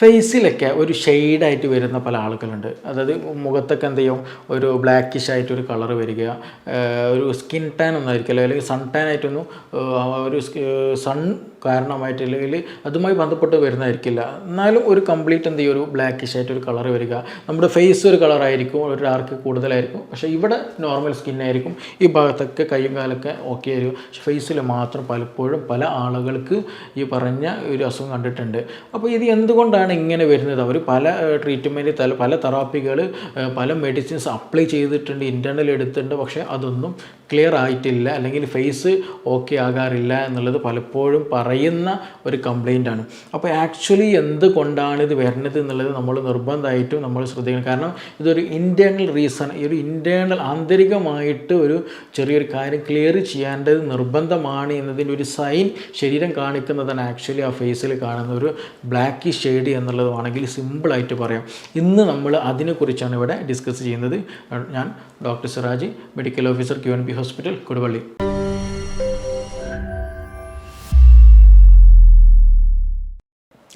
ഫേസിലൊക്കെ ഒരു ഷെയ്ഡായിട്ട് വരുന്ന പല ആളുകളുണ്ട്. അതായത് മുഖത്തൊക്കെ എന്ത് ചെയ്യും? ഒരു ബ്ലാക്കിഷ് ആയിട്ട് ഒരു കളർ വരിക ഒരു സ്കിൻ ടാൻ ഒന്നും ആയിരിക്കില്ല അല്ലെങ്കിൽ സൺ ടാൻ ആയിട്ടൊന്നും ഒരു സൺ കാരണമായിട്ട് അല്ലെങ്കിൽ അതുമായി ബന്ധപ്പെട്ട് വരുന്നതായിരിക്കില്ല. എന്നാലും ഒരു കംപ്ലീറ്റ് എന്ത് ചെയ്യും? ഒരു ബ്ലാക്കിഷ് ആയിട്ട് ഒരു കളർ വരിക. നമ്മുടെ ഫേസ് ഒരു കളറായിരിക്കും ഒരു ഡാർക്ക് കൂടുതലായിരിക്കും. പക്ഷേ ഇവിടെ നോർമൽ സ്കിന്നായിരിക്കും ഈ ഭാഗത്തൊക്കെ കൈയും കാലൊക്കെ ഓക്കെ ആയിരിക്കും. പക്ഷേ ഫേസിൽ മാത്രം പലപ്പോഴും പല ആളുകൾക്ക് ഈ പറഞ്ഞ ഒരു അസുഖം കണ്ടിട്ടുണ്ട്. അപ്പോൾ ഇത് എന്തുകൊണ്ടാണ് ഇങ്ങനെ വരുന്നത്. അവർ പല ട്രീറ്റ്മെന്റ് തല പല തെറാപ്പികൾ പല മെഡിസിൻസ് അപ്ലൈ ചെയ്തിട്ടുണ്ട് ഇന്റേർണൽ എടുത്തിട്ടുണ്ട്. പക്ഷേ അതൊന്നും ക്ലിയർ ആയിട്ടില്ല. അല്ലെങ്കിൽ ഫേസ് ഓക്കെ ആകാറില്ല എന്നുള്ളത് പലപ്പോഴും പറയുന്ന ഒരു കംപ്ലൈന്റ് ആണ്. അപ്പോൾ ആക്ച്വലി എന്തുകൊണ്ടാണ് ഇത് വരുന്നത് എന്നുള്ളത് നമ്മൾ നിർബന്ധമായിട്ടും നമ്മൾ ശ്രദ്ധിക്കണം. കാരണം ഇതൊരു ഇന്റേർണൽ റീസൺ ഈ ഒരു ഇന്റേർണൽ ആന്തരികമായിട്ട് ഒരു ചെറിയൊരു കാര്യം ക്ലിയർ ചെയ്യേണ്ടത് നിർബന്ധമാണ് എന്നതിന്റെ ഒരു സൈൻ ശരീരം കാണിക്കുന്നതാണ് ആക്ച്വലി ആ ഫേസിൽ കാണുന്ന ഒരു ബ്ലാക്ക് ഷെയ്ഡ് എന്നുള്ളത് വേണമെങ്കിൽ സിമ്പിളായിട്ട് പറയാം. ഇന്ന് നമ്മൾ അതിനെക്കുറിച്ചാണ് ഇവിടെ ഡിസ്കസ് ചെയ്യുന്നത്. ഞാൻ doctor Siraj medical officer Q N B hospital Koduvally.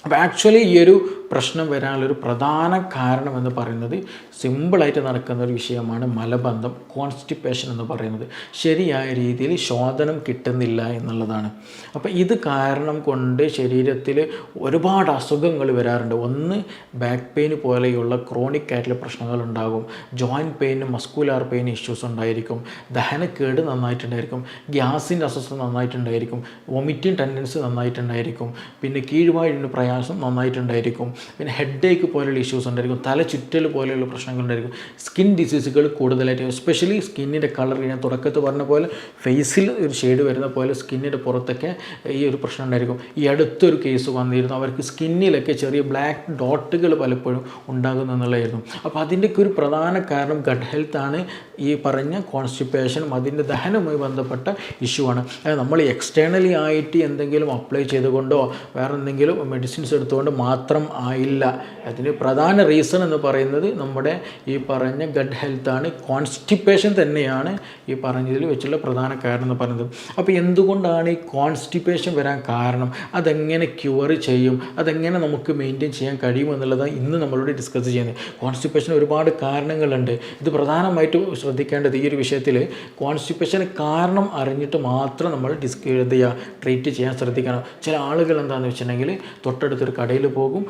അപ്പോൾ ആക്ച്വലി ഈ ഒരു പ്രശ്നം വരാനുള്ളൊരു പ്രധാന കാരണം എന്ന് പറയുന്നത് സിമ്പിളായിട്ട് നടക്കുന്ന ഒരു വിഷയമാണ് മലബന്ധം കോൺസ്റ്റിപ്പേഷൻ എന്ന് പറയുന്നത്. ശരിയായ രീതിയിൽ ശോധനം കിട്ടുന്നില്ല എന്നുള്ളതാണ്. അപ്പോൾ ഇത് കാരണം കൊണ്ട് ശരീരത്തിൽ ഒരുപാട് അസുഖങ്ങൾ വരാറുണ്ട്. ഒന്ന് ബാക്ക് പെയിൻ പോലെയുള്ള ക്രോണിക് ആയിട്ടുള്ള പ്രശ്നങ്ങൾ ഉണ്ടാകും. Joint pain muscular pain issues ഉണ്ടായിരിക്കും. ദഹനക്കേട് നന്നായിട്ടുണ്ടായിരിക്കും. ഗ്യാസിന്റെ അസ്വസ്ഥത നന്നായിട്ടുണ്ടായിരിക്കും. Vomiting tendency നന്നായിട്ടുണ്ടായിരിക്കും. പിന്നെ കീഴ്വാഴിന്റെ പ്രയാസം നന്നായിട്ടുണ്ടായിരിക്കും. പിന്നെ ഹെഡ് ഏക്ക് പോലെയുള്ള ഇഷ്യൂസ് ഉണ്ടായിരിക്കും തല ചുറ്റൽ പോലെയുള്ള പ്രശ്നങ്ങൾ ഉണ്ടായിരിക്കും. സ്കിൻ ഡിസീസുകൾ കൂടുതലായിട്ട് എസ്പെഷ്യലി സ്കിന്നിന്റെ കളർ ഞാൻ തുടക്കത്തിൽ പറഞ്ഞ പോലെ ഫേസിൽ ഒരു ഷെയ്ഡ് വരുന്ന പോലെ സ്കിന്നിന്റെ പുറത്തൊക്കെ ഈ ഒരു പ്രശ്നം ഉണ്ടായിരിക്കും. ഈ അടുത്തൊരു കേസ് വന്നിരുന്നു അവർക്ക് സ്കിന്നിലൊക്കെ ചെറിയ ബ്ലാക്ക് ഡോട്ടുകൾ പലപ്പോഴും ഉണ്ടാകുന്നു എന്നുള്ളതായിരുന്നു. അപ്പോൾ അതിന്റെയൊക്കെ ഒരു പ്രധാന കാരണം ഗഡ് ഹെൽത്താണ് ഈ പറഞ്ഞ കോൺസ്റ്റിപ്പേഷനും അതിന്റെ ദഹനവുമായി ബന്ധപ്പെട്ട ഇഷ്യൂ ആണ്. നമ്മൾ എക്സ്റ്റേണലി ആയിട്ട് എന്തെങ്കിലും അപ്ലൈ ചെയ്തുകൊണ്ടോ വേറെ എന്തെങ്കിലും മെഡിസിൻസ് എടുത്തുകൊണ്ട് മാത്രം ആയില്ല. അതിന് പ്രധാന റീസൺ എന്ന് പറയുന്നത് നമ്മുടെ ഈ പറഞ്ഞ ഗഡ് ഹെൽത്ത് ആണ്. കോൺസ്റ്റിപ്പേഷൻ തന്നെയാണ് ഈ പറഞ്ഞതിൽ വെച്ചുള്ള പ്രധാന കാരണം എന്ന് പറയുന്നത്. അപ്പോൾ എന്തുകൊണ്ടാണ് ഈ കോൺസ്റ്റിപ്പേഷൻ വരാൻ കാരണം? അതെങ്ങനെ ക്യൂർ ചെയ്യും? അതെങ്ങനെ നമുക്ക് മെയിന്റെയിൻ ചെയ്യാൻ കഴിയുമെന്നുള്ളതാണ് ഇന്ന് നമ്മളോട് ഡിസ്കസ് ചെയ്യുന്നത്. കോൺസ്റ്റിപ്പേഷൻ ഒരുപാട് കാരണങ്ങളുണ്ട്. ഇത് പ്രധാനമായിട്ടും ശ്രദ്ധിക്കേണ്ടത് ഈ ഒരു വിഷയത്തിൽ കോൺസ്റ്റിപ്പേഷൻ കാരണം അറിഞ്ഞിട്ട് മാത്രം നമ്മൾ ഡിസ്ക് എന്ത് ചെയ്യുക ട്രീറ്റ് ചെയ്യാൻ ശ്രദ്ധിക്കണം. ചില ആളുകൾ എന്താണെന്ന് വെച്ചിട്ടുണ്ടെങ്കിൽ തൊട്ടടുത്തൊരു കടയിൽ പോകും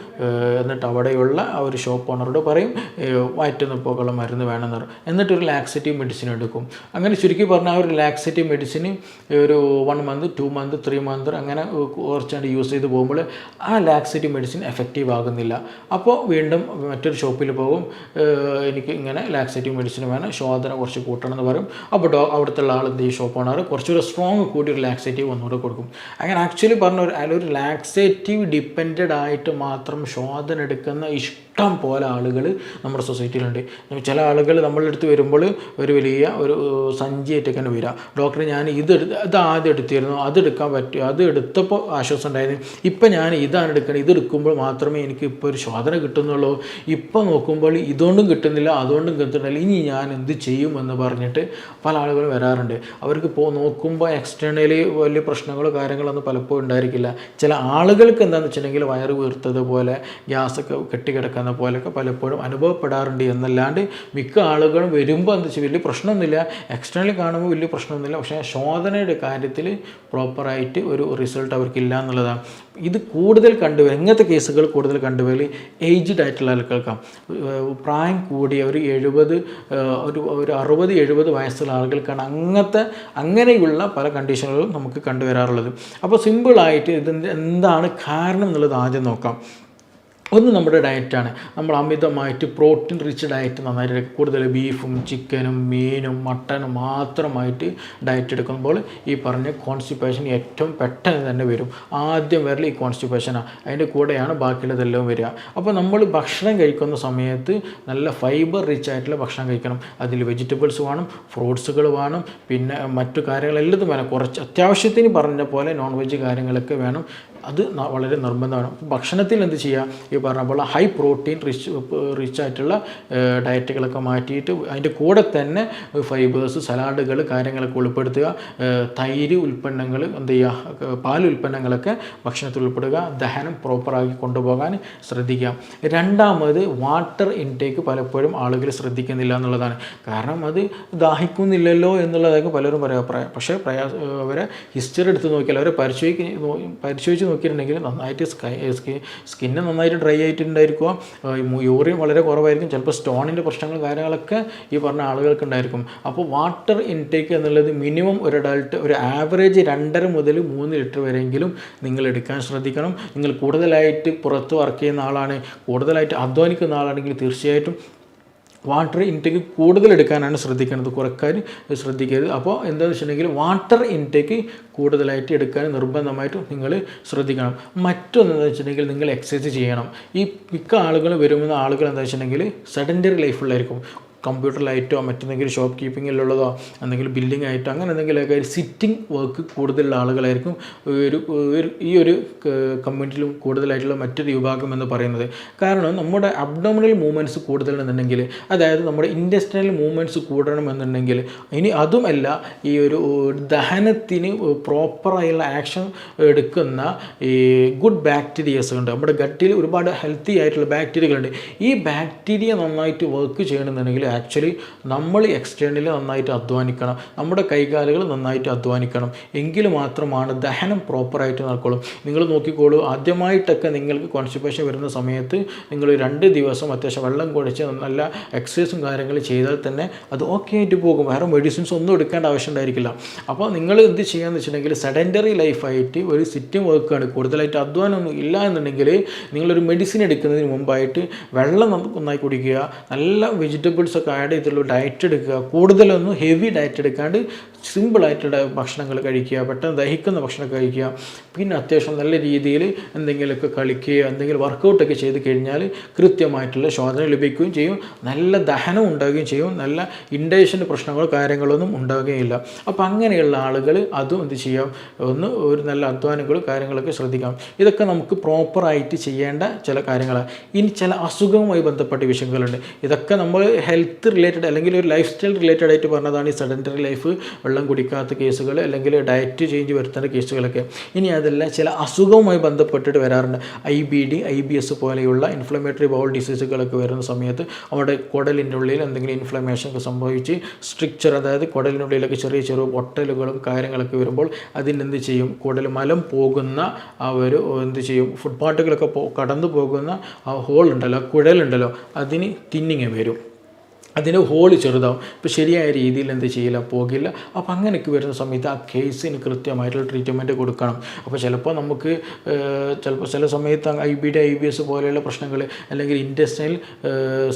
എന്നിട്ട് അവിടെയുള്ള ആ ഒരു ഷോപ്പ് ഓണറോട് പറയും വയറ്റുന്ന പോകുള്ള മരുന്ന് വേണമെന്ന് പറയും. എന്നിട്ട് ഒരു ലാക്സേറ്റീവ് മെഡിസിൻ എടുക്കും. അങ്ങനെ ചുരുക്കി പറഞ്ഞാൽ ആ ഒരു ലാക്സേറ്റീവ് മെഡിസിൻ ഒരു one month two month three month അങ്ങനെ കുറച്ചുകൊണ്ട് യൂസ് ചെയ്ത് പോകുമ്പോൾ ആ ലാക്സേറ്റീവ് മെഡിസിൻ എഫക്റ്റീവ് ആകുന്നില്ല. അപ്പോൾ വീണ്ടും മറ്റൊരു ഷോപ്പിൽ പോകും എനിക്ക് ഇങ്ങനെ ലാക്സേറ്റീവ് മെഡിസിൻ വേണം ശോധന കുറച്ച് കൂട്ടണം എന്ന് പറയും. അപ്പോൾ ഡോ അവിടുത്തെ ആൾ എന്ത് ഈ ഷോപ്പ് ഓണർ കുറച്ചൊരു സ്ട്രോങ് കൂടി റിലാക്സേറ്റീവ് ലാക്സേറ്റീവ് ഒന്നുകൂടെ കൊടുക്കും. അങ്ങനെ ആക്ച്വലി പറഞ്ഞ ഒരു അതിലൊരു റിലാക്സേറ്റീവ് ഡിപ്പെൻഡ് ആയിട്ട് മാത്രം ശോധന എടുക്കുന്ന ഇഷ്ടം പോലെ ആളുകൾ നമ്മുടെ സൊസൈറ്റിയിലുണ്ട്. ചില ആളുകൾ നമ്മളുടെ അടുത്ത് വരുമ്പോൾ ഒരു വലിയ ഒരു സഞ്ചിയായിട്ടൊക്കെയാണ് വരിക. ഡോക്ടറെ ഞാൻ ഇത് ഇത് ആദ്യം എടുത്തിരുന്നു അത് എടുക്കാൻ പറ്റും അത് എടുത്തപ്പോൾ ആശ്വാസം ഉണ്ടായിരുന്നു. ഇപ്പം ഞാൻ ഇതാണ് എടുക്കുന്നത് ഇത് എടുക്കുമ്പോൾ മാത്രമേ എനിക്ക് ഇപ്പോൾ ഒരു ശോധന കിട്ടുന്നുള്ളൂ. ഇപ്പം നോക്കുമ്പോൾ ഇതുകൊണ്ടും കിട്ടുന്നില്ല അതുകൊണ്ടും കിട്ടുന്നില്ല. ഇനി ഞാൻ എന്ത് ചെയ്യും എന്ന് പറഞ്ഞിട്ട് പല ആളുകളും വരാറുണ്ട്. അവർക്ക് ഇപ്പോൾ നോക്കുമ്പോൾ എക്സ്റ്റേണലി വലിയ പ്രശ്നങ്ങളോ കാര്യങ്ങളൊന്നും പലപ്പോഴും ഉണ്ടായിരിക്കില്ല. ചില ആളുകൾക്ക് എന്താണെന്ന് വെച്ചിട്ടുണ്ടെങ്കിൽ വയറ് വീർത്തതുപോലെ ഗ്യാസൊക്കെ കെട്ടിക്കിടക്കുന്ന പോലെയൊക്കെ പലപ്പോഴും അനുഭവപ്പെടാറുണ്ട്. എന്നല്ലാണ്ട് മിക്ക ആളുകളും വരുമ്പോൾ എന്താ വെച്ചാൽ വലിയ പ്രശ്നമൊന്നുമില്ല. എക്സ്റ്റേണലി കാണുമ്പോൾ വലിയ പ്രശ്നമൊന്നുമില്ല. പക്ഷേ ശോധനയുടെ കാര്യത്തിൽ പ്രോപ്പറായിട്ട് ഒരു റിസൾട്ട് അവർക്കില്ല എന്നുള്ളതാണ്. ഇത് കൂടുതൽ കണ്ടുവരും ഇങ്ങനത്തെ കേസുകൾ കൂടുതൽ കണ്ടുവരൽ ഏജ്ഡ് ആയിട്ടുള്ള ആളുകൾക്കാണ് പ്രായം കൂടിയ ഒരു എഴുപത് ഒരു ഒരു അറുപത് എഴുപത് വയസ്സുള്ള ആളുകൾക്കാണ് അങ്ങനത്തെ അങ്ങനെയുള്ള പല കണ്ടീഷനുകളും നമുക്ക് കണ്ടുവരാറുള്ളത്. അപ്പോൾ സിമ്പിളായിട്ട് ഇതിന്റെ എന്താണ് കാരണം എന്നുള്ളത് ആദ്യം നോക്കാം. ഒന്ന് നമ്മുടെ ഡയറ്റാണ് നമ്മൾ അമിതമായിട്ട് പ്രോട്ടീൻ റിച്ച് ഡയറ്റ് നന്നായിട്ട് കൂടുതൽ ബീഫും ചിക്കനും മീനും മട്ടനും മാത്രമായിട്ട് ഡയറ്റ് എടുക്കുമ്പോൾ ഈ പറഞ്ഞ കോൺസ്റ്റിപ്പേഷൻ ഏറ്റവും പെട്ടെന്ന് തന്നെ വരും. ആദ്യം വരൽ ഈ കോൺസ്റ്റിപ്പേഷനാണ് അതിന്റെ കൂടെയാണ് ബാക്കിയുള്ളതെല്ലാം വരിക. അപ്പോൾ നമ്മൾ ഭക്ഷണം കഴിക്കുന്ന സമയത്ത് നല്ല ഫൈബർ റിച്ച് ആയിട്ടുള്ള ഭക്ഷണം കഴിക്കണം. അതിൽ വെജിറ്റബിൾസ് വേണം ഫ്രൂട്ട്സുകൾ വേണം പിന്നെ മറ്റു കാര്യങ്ങളെല്ലാം വേണം. കുറച്ച് അത്യാവശ്യത്തിന് പറഞ്ഞ പോലെ നോൺ വെജ് കാര്യങ്ങളൊക്കെ വേണം. അത് വളരെ നിർബന്ധമാണ്. ഭക്ഷണത്തിൽ എന്ത് ചെയ്യുക ഈ പറഞ്ഞ പോലെ ഹൈ പ്രോട്ടീൻ റിച്ച് റിച്ച് ആയിട്ടുള്ള ഡയറ്റുകളൊക്കെ മാറ്റിയിട്ട് അതിന്റെ കൂടെ തന്നെ ഫൈബേഴ്സ് സലാഡുകൾ കാര്യങ്ങളൊക്കെ ഉൾപ്പെടുത്തുക. തൈര് ഉൽപ്പന്നങ്ങൾ എന്ത് ചെയ്യുക പാൽ ഉൽപ്പന്നങ്ങളൊക്കെ ഭക്ഷണത്തിൽ ഉൾപ്പെടുക. ദഹനം പ്രോപ്പറാക്കി കൊണ്ടുപോകാൻ ശ്രദ്ധിക്കുക. രണ്ടാമത് വാട്ടർ ഇൻടേക്ക് പലപ്പോഴും ആളുകൾ ശ്രദ്ധിക്കുന്നില്ല എന്നുള്ളതാണ്. കാരണം അത് ദാഹിക്കുന്നില്ലല്ലോ എന്നുള്ളതൊക്കെ പലരും പറയാം പക്ഷേ പ്രയാസ അവരെ ഹിസ്റ്ററി എടുത്ത് നോക്കിയാൽ അവരെ പരിശോധിക്ക് പരിശോധിച്ച് നോക്കിയിട്ടുണ്ടെങ്കിൽ നന്നായിട്ട് സ്കൈ സ്കിന്ന് നന്നായിട്ട് ഡ്രൈ ആയിട്ടുണ്ടായിരിക്കുക യൂറിൻ വളരെ കുറവായിരിക്കും. ചിലപ്പോൾ സ്റ്റോണിന്റെ പ്രശ്നങ്ങൾ കാര്യങ്ങളൊക്കെ ഈ പറഞ്ഞ ആളുകൾക്ക് ഉണ്ടായിരിക്കും. അപ്പോൾ വാട്ടർ ഇൻടേക്ക് എന്നുള്ളത് മിനിമം ഒരു അഡൾട്ട് ഒരു ആവറേജ് രണ്ടര മുതൽ മൂന്ന് ലിറ്റർ വരെയെങ്കിലും നിങ്ങൾ എടുക്കാൻ ശ്രദ്ധിക്കണം. നിങ്ങൾ കൂടുതലായിട്ട് പുറത്ത് വർക്ക് ചെയ്യുന്ന ആളാണ് കൂടുതലായിട്ട് അധ്വാനിക്കുന്ന ആളാണെങ്കിൽ തീർച്ചയായിട്ടും വാട്ടർ ഇൻടേക്ക് കൂടുതൽ എടുക്കാനാണ് ശ്രദ്ധിക്കേണ്ടത്. കുറയ്ക്കാൻ ശ്രദ്ധിക്കരുത്. അപ്പോൾ എന്താണെന്ന് വെച്ചിട്ടുണ്ടെങ്കിൽ വാട്ടർ ഇൻടേക്ക് കൂടുതലായിട്ട് എടുക്കാൻ നിർബന്ധമായിട്ടും നിങ്ങൾ ശ്രദ്ധിക്കണം. മറ്റൊന്നെന്ന് വെച്ചിട്ടുണ്ടെങ്കിൽ നിങ്ങൾ എക്സസൈസ് ചെയ്യണം. ഈ മിക്ക ആളുകൾ വരുന്ന ആളുകൾ എന്താ വെച്ചിട്ടുണ്ടെങ്കിൽ സെഡന്ററി ലൈഫുള്ളായിരിക്കും കമ്പ്യൂട്ടറിലായിട്ടോ മറ്റെന്തെങ്കിലും ഷോപ്പ് കീപ്പിങ്ങിലുള്ളതോ എന്തെങ്കിലും ബില്ലിംഗ് ആയിട്ടോ അങ്ങനെ എന്തെങ്കിലുമൊക്കെ ഒരു സിറ്റിംഗ് വർക്ക് കൂടുതലുള്ള ആളുകളായിരിക്കും. ഒരു ഈ ഒരു കമ്മ്യൂണിറ്റിയിലും കൂടുതലായിട്ടുള്ള മറ്റൊരു വിഭാഗം എന്ന് പറയുന്നത്. കാരണം നമ്മുടെ അബ്ഡോമിനൽ മൂവ്മെന്റ്സ് കൂടുതലെന്നുണ്ടെങ്കിൽ അതായത് നമ്മുടെ ഇൻഡസ്ട്രിയൽ മൂവ്മെന്റ്സ് കൂടണമെന്നുണ്ടെങ്കിൽ ഇനി അതുമല്ല ഈ ഒരു ദഹനത്തിന് പ്രോപ്പറായുള്ള ആക്ഷൻ എടുക്കുന്ന ഈ ഗുഡ് ബാക്ടീരിയസ് ഉണ്ട്. നമ്മുടെ ഗട്ടിൽ ഒരുപാട് ഹെൽത്തി ആയിട്ടുള്ള ബാക്ടീരിയകളുണ്ട് ഈ ബാക്ടീരിയ നന്നായിട്ട് വർക്ക് ചെയ്യണമെന്നുണ്ടെങ്കിൽ ആക്ച്വലി നമ്മൾ എക്സ്റ്റേണലി നന്നായിട്ട് അധ്വാനിക്കണം. നമ്മുടെ കൈകാലുകൾ നന്നായിട്ട് അധ്വാനിക്കണം. എങ്കിൽ മാത്രമാണ് ദഹനം പ്രോപ്പറായിട്ട് നടക്കുള്ളൂ. നിങ്ങൾ നോക്കിക്കോളൂ ആദ്യമായിട്ടൊക്കെ നിങ്ങൾക്ക് കോൺസ്റ്റിപ്പേഷൻ വരുന്ന സമയത്ത് നിങ്ങൾ രണ്ട് ദിവസം അത്യാവശ്യം വെള്ളം കുടിച്ച് നല്ല എക്സസൈസും കാര്യങ്ങളും ചെയ്താൽ തന്നെ അത് ഓക്കെ ആയിട്ട് പോകും. വേറെ മെഡിസിൻസ് ഒന്നും എടുക്കേണ്ട ആവശ്യം ഉണ്ടായിരിക്കില്ല. അപ്പോൾ നിങ്ങൾ എന്ത് ചെയ്യാന്ന് വെച്ചിട്ടുണ്ടെങ്കിൽ സെഡന്ററി ലൈഫായിട്ട് ഒരു സിറ്റിംഗ് വർക്കാണ് കൂടുതലായിട്ട് അധ്വാനമൊന്നും ഇല്ല എന്നുണ്ടെങ്കിൽ നിങ്ങളൊരു മെഡിസിൻ എടുക്കുന്നതിന് മുമ്പായിട്ട് വെള്ളം നന്നായി കുടിക്കുക നല്ല വെജിറ്റബിൾസ് ഒക്കെ ആഡ് ചെയ്തിട്ടുള്ള ഡയറ്റ് എടുക്കുക. കൂടുതലൊന്നും ഹെവി ഡയറ്റ് എടുക്കാണ്ട് സിമ്പിളായിട്ടുള്ള ഭക്ഷണങ്ങൾ കഴിക്കുക പെട്ടെന്ന് ദഹിക്കുന്ന ഭക്ഷണം കഴിക്കുക. പിന്നെ അത്യാവശ്യം നല്ല രീതിയിൽ എന്തെങ്കിലുമൊക്കെ കളിക്കുകയോ എന്തെങ്കിലും വർക്കൗട്ടൊക്കെ ചെയ്ത് കഴിഞ്ഞാൽ കൃത്യമായിട്ടുള്ള ശോധന ലഭിക്കുകയും ചെയ്യും. നല്ല ദഹനം ഉണ്ടാവുകയും ചെയ്യും. നല്ല ഇൻഡേഷന്റെ പ്രശ്നങ്ങളോ കാര്യങ്ങളൊന്നും ഉണ്ടാവുകയില്ല അപ്പോൾ അങ്ങനെയുള്ള ആളുകൾ അതും എന്ത് ചെയ്യാം? ഒന്ന് ഒരു നല്ല അധ്വാനങ്ങളും കാര്യങ്ങളൊക്കെ ശ്രദ്ധിക്കാം. ഇതൊക്കെ നമുക്ക് പ്രോപ്പറായിട്ട് ചെയ്യേണ്ട ചില കാര്യങ്ങളാണ്. ഇനി ചില അസുഖവുമായി ബന്ധപ്പെട്ട വിഷയങ്ങളുണ്ട്. ഇതൊക്കെ നമ്മൾ ഹെൽത്ത് റിലേറ്റഡ് അല്ലെങ്കിൽ ഒരു ലൈഫ് സ്റ്റൈൽ റിലേറ്റഡ് ആയിട്ട് പറഞ്ഞതാണ് ഈ സെഡന്ററി ലൈഫ് വെള്ളം കുടിക്കാത്ത കേസുകൾ അല്ലെങ്കിൽ ഡയറ്റ് ചേഞ്ച് വരുത്തേണ്ട കേസുകളൊക്കെ. ഇനി അതെല്ലാം ചില അസുഖവുമായി ബന്ധപ്പെട്ടിട്ട് വരാറുണ്ട്. I B D I B S പോലെയുള്ള ഇൻഫ്ലമേറ്ററി ബൗൾ ഡിസീസുകളൊക്കെ വരുന്ന സമയത്ത് അവിടെ കുടലിന്റെ ഉള്ളിൽ എന്തെങ്കിലും ഇൻഫ്ലമേഷൻ ഒക്കെ സംഭവിച്ച് സ്ട്രിക്ചർ അതായത് കുടലിന്റെ ഉള്ളിലൊക്കെ ചെറിയ ചെറിയ പൊട്ടലുകളും കാര്യങ്ങളൊക്കെ വരുമ്പോൾ അതിനെന്ത് ചെയ്യും? കുടൽ മലം പോകുന്ന ആ ഒരു എന്ത് ചെയ്യും? ഫുഡ് പാർട്ടുകളൊക്കെ പോ കടന്നു പോകുന്ന ആ ഹോൾ ഉണ്ടല്ലോ കുഴലുണ്ടല്ലോ അതിന് തിന്നിങ്ങ് വരും. അതിന് ഹോൾ ചെറുതാവും. ഇപ്പോൾ ശരിയായ രീതിയിൽ എന്ത് ചെയ്യില്ല പോകില്ല. അപ്പോൾ അങ്ങനെയൊക്കെ വരുന്ന സമയത്ത് ആ കേസിന് കൃത്യമായിട്ടുള്ള ട്രീറ്റ്മെന്റ് കൊടുക്കണം. അപ്പോൾ ചിലപ്പോൾ നമുക്ക് ചിലപ്പോൾ ചില സമയത്ത് I B D I B S പോലെയുള്ള പ്രശ്നങ്ങൾ അല്ലെങ്കിൽ ഇൻഡസ്ട്രിയൽ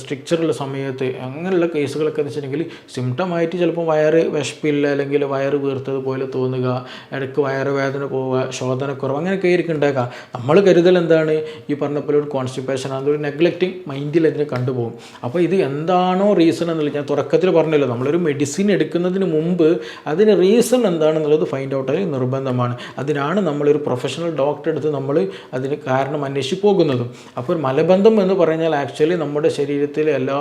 സ്ട്രക്ചറുള്ള സമയത്ത് അങ്ങനെയുള്ള കേസുകളൊക്കെ എന്ന് വെച്ചിട്ടുണ്ടെങ്കിൽ സിംറ്റമായിട്ട് ചിലപ്പോൾ വയറ് വിശപ്പില്ല അല്ലെങ്കിൽ വയറ് വീർത്തത് പോലെ തോന്നുക ഇടയ്ക്ക് വയറ് വേദന പോവുക ശോധനക്കുറവ് അങ്ങനെയൊക്കെ ആയിരിക്കും ഉണ്ടാക്കുക. നമ്മൾ കരുതൽ എന്താണ്? ഈ പറഞ്ഞ പോലെ ഒരു കോൺസ്റ്റിപ്പേഷൻ അതൊരു നെഗ്ലക്റ്റിംഗ് മൈൻഡിൽ അതിനെ കണ്ടുപോകും. അപ്പോൾ ഇത് എന്താണോ റീസൺ എന്നുള്ളത് ഞാൻ തുടക്കത്തിൽ പറഞ്ഞല്ലോ നമ്മളൊരു മെഡിസിൻ എടുക്കുന്നതിന് മുമ്പ് അതിന് റീസൺ എന്താണെന്നുള്ളത് ഫൈൻഡ് ഔട്ട് ആയി നിർബന്ധമാണ്. അതിനാണ് നമ്മളൊരു പ്രൊഫഷണൽ ഡോക്ടറെ അടുത്ത് നമ്മൾ അതിന് കാരണം അന്വേഷിച്ച് പോകുന്നതും. അപ്പോൾ മലബന്ധം എന്ന് പറഞ്ഞാൽ ആക്ച്വലി നമ്മുടെ ശരീരത്തിലെ എല്ലാ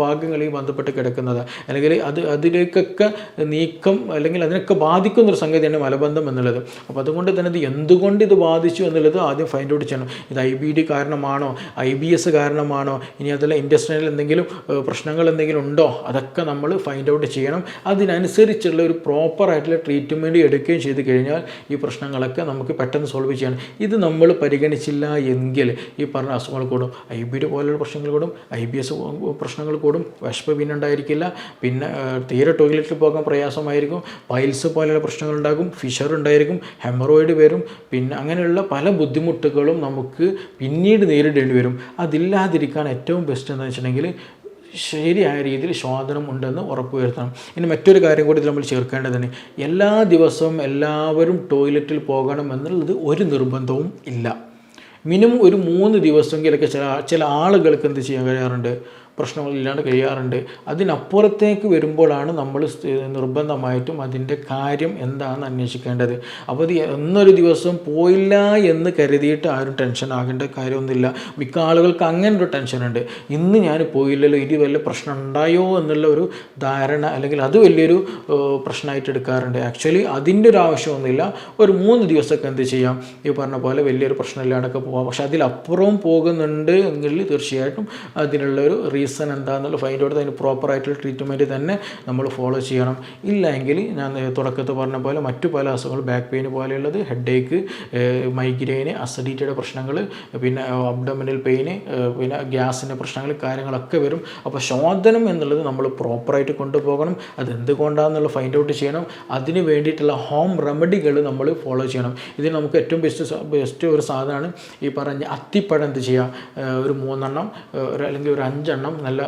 ഭാഗങ്ങളെയും ബന്ധപ്പെട്ട് കിടക്കുന്നത്. അല്ലെങ്കിൽ അത് അതിലേക്കൊക്കെ നീക്കം അല്ലെങ്കിൽ അതിനൊക്കെ ബാധിക്കുന്നൊരു സംഗതിയാണ് മലബന്ധം എന്നുള്ളത്. അപ്പോൾ അതുകൊണ്ട് തന്നെ ഇത് എന്തുകൊണ്ട് ഇത് ബാധിച്ചു എന്നുള്ളത് ആദ്യം ഫൈൻഡ് ഔട്ട് ചെയ്യണം. ഇത് ഐ ബി ഡി കാരണമാണോ? ഐ ബി എസ് കാരണമാണോ? ഇനി അതല്ല ഇൻഡസ്ട്രിയൽ എന്തെങ്കിലും പ്രശ്നങ്ങൾ എന്തെങ്കിലും ഉണ്ടോ? അതൊക്കെ നമ്മൾ ഫൈൻഡ് ഔട്ട് ചെയ്യണം. അതിനനുസരിച്ചുള്ള ഒരു പ്രോപ്പറായിട്ടുള്ള ട്രീറ്റ്മെന്റ് എടുക്കുകയും ചെയ്ത് കഴിഞ്ഞാൽ ഈ പ്രശ്നങ്ങളൊക്കെ നമുക്ക് പെട്ടെന്ന് സോൾവ് ചെയ്യണം. ഇത് നമ്മൾ പരിഗണിച്ചില്ല എങ്കിൽ ഈ പറഞ്ഞ അസുഖങ്ങൾ കൂടും ഐ ബി ഡി പോലെയുള്ള പ്രശ്നങ്ങൾ കൂടും ഐ ബി എസ് പ്രശ്നങ്ങൾ കൂടും വിശപ്പ് പിന്നെ ഉണ്ടായിരിക്കില്ല. പിന്നെ തീരെ ടോയ്ലറ്റിൽ പോകാൻ പ്രയാസമായിരിക്കും. പൈൽസ് പോലെയുള്ള പ്രശ്നങ്ങൾ ഉണ്ടാകും ഫിഷർ ഉണ്ടായിരിക്കും ഹെമറോയിഡ് വരും. പിന്നെ അങ്ങനെയുള്ള പല ബുദ്ധിമുട്ടുകളും നമുക്ക് പിന്നീട് നേരിടേണ്ടി വരും. അതില്ലാതിരിക്കാൻ ഏറ്റവും ബെസ്റ്റ് എന്താണെന്ന് വെച്ചിട്ടുണ്ടെങ്കിൽ ശരിയായ രീതിയിൽ സ്വാതന്ത്ര്യം ഉണ്ടെന്ന് ഉറപ്പുവരുത്തണം. ഇനി മറ്റൊരു കാര്യം കൂടി ഇതിൽ നമ്മൾ ചേർക്കേണ്ടതാണ്. എല്ലാ ദിവസവും എല്ലാവരും ടോയ്ലറ്റിൽ പോകണം എന്നുള്ളത് ഒരു നിർബന്ധവും ഇല്ല. മിനിമം ഒരു മൂന്ന് ദിവസമെങ്കിലൊക്കെ ചില ചില ആളുകൾക്ക് എന്ത് ചെയ്യാൻ കഴിയാറുണ്ട്? പ്രശ്നങ്ങളില്ലാണ്ട് കഴിയാറുണ്ട്. അതിനപ്പുറത്തേക്ക് വരുമ്പോഴാണ് നമ്മൾ നിർബന്ധമായിട്ടും അതിന്റെ കാര്യം എന്താണെന്ന് അന്വേഷിക്കേണ്ടത്. അപ്പോൾ എന്നൊരു ദിവസം പോയില്ല എന്ന് കരുതിയിട്ട് ആരും ടെൻഷൻ ആകേണ്ട കാര്യമൊന്നുമില്ല. മിക്ക ആളുകൾക്ക് അങ്ങനെ ഒരു ടെൻഷനുണ്ട്. ഇന്ന് ഞാൻ പോയില്ലല്ലോ ഇനി വല്ല പ്രശ്നം ഉണ്ടായോ എന്നുള്ള ഒരു ധാരണ അല്ലെങ്കിൽ അത് വലിയൊരു പ്രശ്നമായിട്ട് എടുക്കാറുണ്ട്. ആക്ച്വലി അതിന്റെ ഒരു ആവശ്യമൊന്നുമില്ല. ഒരു മൂന്ന് ദിവസമൊക്കെ എന്ത് ചെയ്യാം? ഈ പറഞ്ഞ പോലെ വലിയൊരു പ്രശ്നമില്ലാണ്ടൊക്കെ പോവാം. പക്ഷെ അതിലപ്പുറവും പോകുന്നുണ്ട് എങ്കിൽ തീർച്ചയായിട്ടും അതിനുള്ള ഒരു റീസൺ എന്താണെന്നുള്ള ഫൈൻഡ് ഔട്ട് അതിന് പ്രോപ്പറായിട്ടുള്ള ട്രീറ്റ്മെന്റ് തന്നെ നമ്മൾ ഫോളോ ചെയ്യണം. ഇല്ലെങ്കിൽ ഞാൻ തുടക്കത്തിൽ പറഞ്ഞ പോലെ മറ്റു പല അസുഖങ്ങൾ ബാക്ക് പെയിൻ പോലെയുള്ളത് ഹെഡ് ഏക്ക് മൈഗ്രെയിന് അസിഡിറ്റിയുടെ പ്രശ്നങ്ങൾ പിന്നെ അബ്ഡമിനൽ പെയിന് പിന്നെ ഗ്യാസിന്റെ പ്രശ്നങ്ങൾ കാര്യങ്ങളൊക്കെ വരും. അപ്പോൾ ശോധനം എന്നുള്ളത് നമ്മൾ പ്രോപ്പറായിട്ട് കൊണ്ടുപോകണം. അത് എന്തുകൊണ്ടാണെന്നുള്ള ഫൈൻഡ് ഔട്ട് ചെയ്യണം. അതിന് വേണ്ടിയിട്ടുള്ള ഹോം റെമഡികൾ നമ്മൾ ഫോളോ ചെയ്യണം. ഇതിന് നമുക്ക് ഏറ്റവും ബെസ്റ്റ് ബെസ്റ്റ് ഒരു സാധനമാണ് ഈ പറഞ്ഞ അത്തിപ്പഴം എന്ത് ചെയ്യുക? ഒരു മൂന്നെണ്ണം അല്ലെങ്കിൽ ഒരു അഞ്ചെണ്ണം നല്ല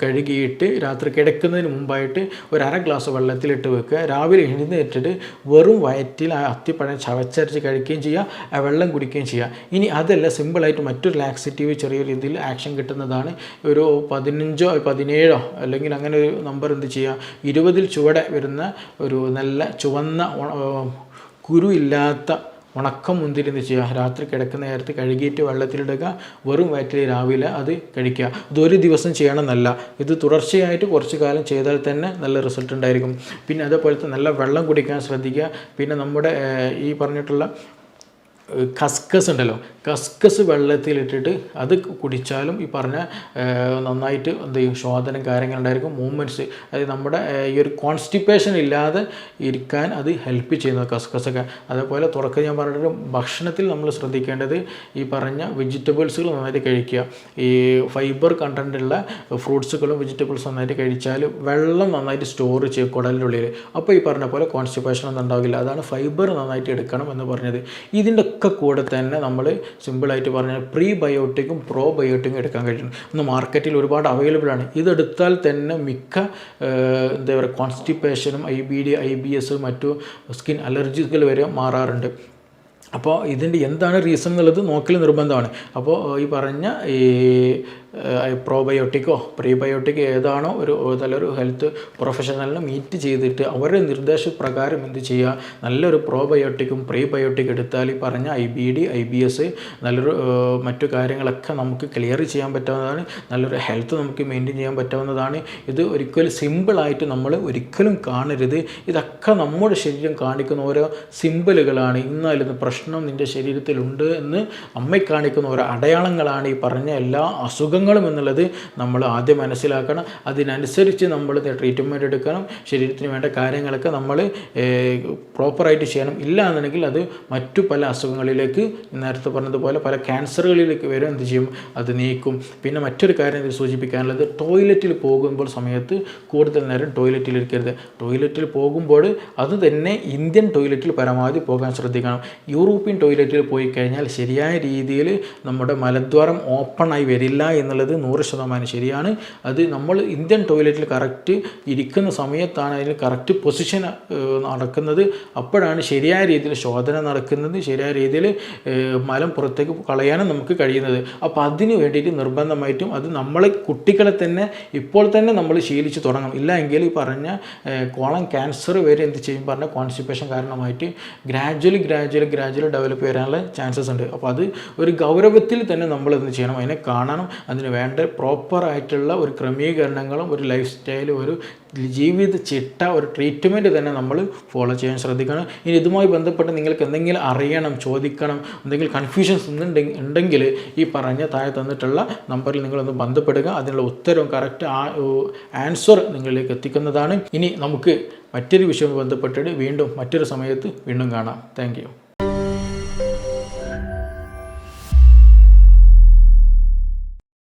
കഴുകിയിട്ട് രാത്രി കിടക്കുന്നതിന് മുമ്പായിട്ട് ഒരു അര ഗ്ലാസ് വെള്ളത്തിലിട്ട് വെക്കുക. രാവിലെ എഴുന്നേറ്റിട്ട് വെറും വയറ്റിൽ ആ അത്തിപ്പഴം ചവച്ചരച്ച് കഴിക്കുകയും ചെയ്യുക ആ വെള്ളം കുടിക്കുകയും ചെയ്യുക. ഇനി അതല്ല സിമ്പിളായിട്ട് മറ്റൊരു ലാക്സിറ്റീവ് ചെറിയ രീതിയിൽ ആക്ഷൻ കിട്ടുന്നതാണ്. ഒരു പതിനഞ്ചോ പതിനേഴോ അല്ലെങ്കിൽ അങ്ങനെ ഒരു നമ്പർ എന്ത് ചെയ്യുക ഇരുപതിൽ ചുവടെ വരുന്ന ഒരു നല്ല ചുവന്ന കുരു ഇല്ലാത്ത ഉണക്കം മുന്തിരി എന്ന് ചെയ്യുക? രാത്രി കിടക്കുന്ന നേരത്ത് കഴുകിയിട്ട് വെള്ളത്തിലിടുക വെറും വയറ്റിൽ രാവിലെ അത് കഴിക്കുക. ഇതൊരു ദിവസം ചെയ്യണമെന്നല്ല. ഇത് തുടർച്ചയായിട്ട് കുറച്ച് കാലം ചെയ്താൽ തന്നെ നല്ല റിസൾട്ട് ഉണ്ടായിരിക്കും. പിന്നെ അതേപോലത്തെ നല്ല വെള്ളം കുടിക്കാൻ ശ്രദ്ധിക്കുക. പിന്നെ നമ്മുടെ ഈ പറഞ്ഞിട്ടുള്ള കസ്കസ് ഉണ്ടല്ലോ. കസ്കസ് വെള്ളത്തിലിട്ടിട്ട് അത് കുടിച്ചാലും ഈ പറഞ്ഞ നന്നായിട്ട് എന്ത് ചെയ്യും ശോധനം കാര്യങ്ങളുണ്ടായിരിക്കും മൂവ്മെന്റ്സ് അതായത് നമ്മുടെ ഈ ഒരു കോൺസ്റ്റിപ്പേഷൻ ഇല്ലാതെ ഇരിക്കാൻ അത് ഹെൽപ്പ് ചെയ്യുന്നത് കസ്കസൊക്കെ. അതേപോലെ തുടക്കം ഞാൻ പറഞ്ഞിട്ട് ഭക്ഷണത്തിൽ നമ്മൾ ശ്രദ്ധിക്കേണ്ടത് ഈ പറഞ്ഞ വെജിറ്റബിൾസുകൾ നന്നായിട്ട് കഴിക്കുക. ഈ ഫൈബർ കണ്ടന്റുള്ള ഫ്രൂട്ട്സുകളും വെജിറ്റബിൾസും നന്നായിട്ട് കഴിച്ചാൽ വെള്ളം നന്നായിട്ട് സ്റ്റോർ ചെയ്യും കുടലിന്റെ ഉള്ളിൽ. അപ്പോൾ ഈ പറഞ്ഞ പോലെ കോൺസ്റ്റിപ്പേഷൻ ഒന്നും ഉണ്ടാവില്ല. അതാണ് ഫൈബർ നന്നായിട്ട് എടുക്കണം എന്ന് പറഞ്ഞത്. ഇതിന്റെ ഒക്കെ കൂടെ തന്നെ നമ്മൾ സിമ്പിളായിട്ട് പറഞ്ഞാൽ പ്രീ ബയോട്ടിക്കും പ്രോ ബയോട്ടിക്കും എടുക്കാൻ കഴിയും ഇന്ന് മാർക്കറ്റിൽ ഒരുപാട് അവൈലബിൾ ആണ്. ഇതെടുത്താൽ തന്നെ മിക്ക എന്താ പറയുക കോൺസ്റ്റിപ്പേഷനും I B D I B S മറ്റു സ്കിൻ അലർജികൾ വരെ മാറാറുണ്ട്. അപ്പോൾ ഇതിന്റെ എന്താണ് റീസൺ എന്നുള്ളത് നോക്കൽ നിർബന്ധമാണ്. അപ്പോൾ ഈ പറഞ്ഞ ഈ പ്രോബയോട്ടിക്കോ പ്രീബയോട്ടിക് ഏതാണോ ഒരു നല്ലൊരു ഹെൽത്ത് പ്രൊഫഷണലിനെ മീറ്റ് ചെയ്തിട്ട് അവരുടെ നിർദ്ദേശപ്രകാരം എന്ത് ചെയ്യുക? നല്ലൊരു പ്രോബയോട്ടിക്കും പ്രീബയോട്ടിക് എടുത്താൽ ഈ പറഞ്ഞ I B D I B S നല്ലൊരു മറ്റു കാര്യങ്ങളൊക്കെ നമുക്ക് ക്ലിയർ ചെയ്യാൻ പറ്റാവുന്നതാണ്. നല്ലൊരു ഹെൽത്ത് നമുക്ക് മെയിന്റെയിൻ ചെയ്യാൻ പറ്റാവുന്നതാണ്. ഇത് ഒരിക്കലും സിമ്പിളായിട്ട് നമ്മൾ ഒരിക്കലും കാണരുത്. ഇതൊക്കെ നമ്മുടെ ശരീരം കാണിക്കുന്ന ഓരോ സിമ്പിളുകളാണ്. ഇന്നാലും പ്രശ്നം നിന്റെ ശരീരത്തിലുണ്ട് എന്ന് അമ്മയ്ക്ക് കാണിക്കുന്ന ഓരോ അടയാളങ്ങളാണ് ഈ പറഞ്ഞ എല്ലാ അസുഖങ്ങളും എന്നുള്ളത് നമ്മൾ ആദ്യം മനസ്സിലാക്കണം. അതിനനുസരിച്ച് നമ്മൾ ട്രീറ്റ്മെന്റ് എടുക്കണം. ശരീരത്തിന് വേണ്ട കാര്യങ്ങളൊക്കെ നമ്മൾ പ്രോപ്പറായിട്ട് ചെയ്യണം. ഇല്ല എന്നുണ്ടെങ്കിൽ അത് മറ്റു പല അസുഖങ്ങളിലേക്ക് നേരത്തെ പറഞ്ഞതുപോലെ പല ക്യാൻസറുകളിലേക്ക് വരും. എന്ത് ചെയ്യും? അത് നീക്കും. പിന്നെ മറ്റൊരു കാര്യം ഇതിൽ സൂചിപ്പിക്കാനുള്ളത് ടോയ്ലറ്റിൽ പോകുമ്പോൾ സമയത്ത് കൂടുതൽ നേരം ടോയ്ലറ്റിൽ ഇരിക്കരുത്. ടോയ്ലറ്റിൽ പോകുമ്പോൾ അത് തന്നെ ഇന്ത്യൻ ടോയ്ലറ്റിൽ പരമാവധി പോകാൻ ശ്രദ്ധിക്കണം. യൂറോപ്യൻ ടോയ്ലറ്റിൽ പോയി കഴിഞ്ഞാൽ ശരിയായ രീതിയിൽ നമ്മുടെ മലദ്വാരം ഓപ്പണായി വരില്ല എന്നുള്ളത് നൂറ് ശതമാനം ശരിയാണ്. അത് നമ്മൾ ഇന്ത്യൻ ടോയ്ലറ്റിൽ കറക്റ്റ് ഇരിക്കുന്ന സമയത്താണ് അതിൽ കറക്റ്റ് പൊസിഷൻ നടക്കുന്നത്. അപ്പോഴാണ് ശരിയായ രീതിയിൽ ശോധന നടക്കുന്നത്. ശരിയായ രീതിയിൽ മലം പുറത്തേക്ക് കളയാനും നമുക്ക് കഴിയുന്നത്. അപ്പോൾ അതിന് വേണ്ടിയിട്ട് നിർബന്ധമായിട്ടും അത് നമ്മളെ കുട്ടികളെ തന്നെ ഇപ്പോൾ തന്നെ നമ്മൾ ശീലിച്ച് തുടങ്ങണം. ഇല്ല എങ്കിൽ ഈ പറഞ്ഞ കോളം ക്യാൻസർ വരെ എന്ത് ചെയ്യും? പറഞ്ഞ കോൺസ്റ്റിപ്പേഷൻ കാരണമായിട്ട് ഗ്രാജ്വലി ഗ്രാജ്വലി ഗ്രാജ്വലി ഡെവലപ്പ് വരാനുള്ള ചാൻസസ് ഉണ്ട്. അപ്പോൾ അത് ഒരു ഗൗരവത്തിൽ തന്നെ നമ്മൾ എന്ത് ചെയ്യണം? അതിനെ കാണണം. അതിന് വേണ്ട പ്രോപ്പറായിട്ടുള്ള ഒരു ക്രമീകരണങ്ങളും ഒരു ലൈഫ് സ്റ്റൈലും ഒരു ജീവിത ചിട്ട ഒരു ട്രീറ്റ്മെന്റ് തന്നെ നമ്മൾ ഫോളോ ചെയ്യാൻ ശ്രദ്ധിക്കണം. ഇനി ഇതുമായി ബന്ധപ്പെട്ട് നിങ്ങൾക്ക് എന്തെങ്കിലും അറിയണം ചോദിക്കണം എന്തെങ്കിലും കൺഫ്യൂഷൻസ് ഉണ്ടെങ്കിൽ ഈ പറഞ്ഞ താഴെ തന്നിട്ടുള്ള നമ്പറിൽ നിങ്ങളൊന്ന് ബന്ധപ്പെടുക. അതിനുള്ള ഉത്തരവും കറക്റ്റ് ആൻസർ നിങ്ങളിലേക്ക് എത്തിക്കുന്നതാണ്. ഇനി നമുക്ക് മറ്റൊരു വിഷയവുമായി ബന്ധപ്പെട്ടിട്ട് വീണ്ടും മറ്റൊരു സമയത്ത് വീണ്ടും കാണാം. താങ്ക്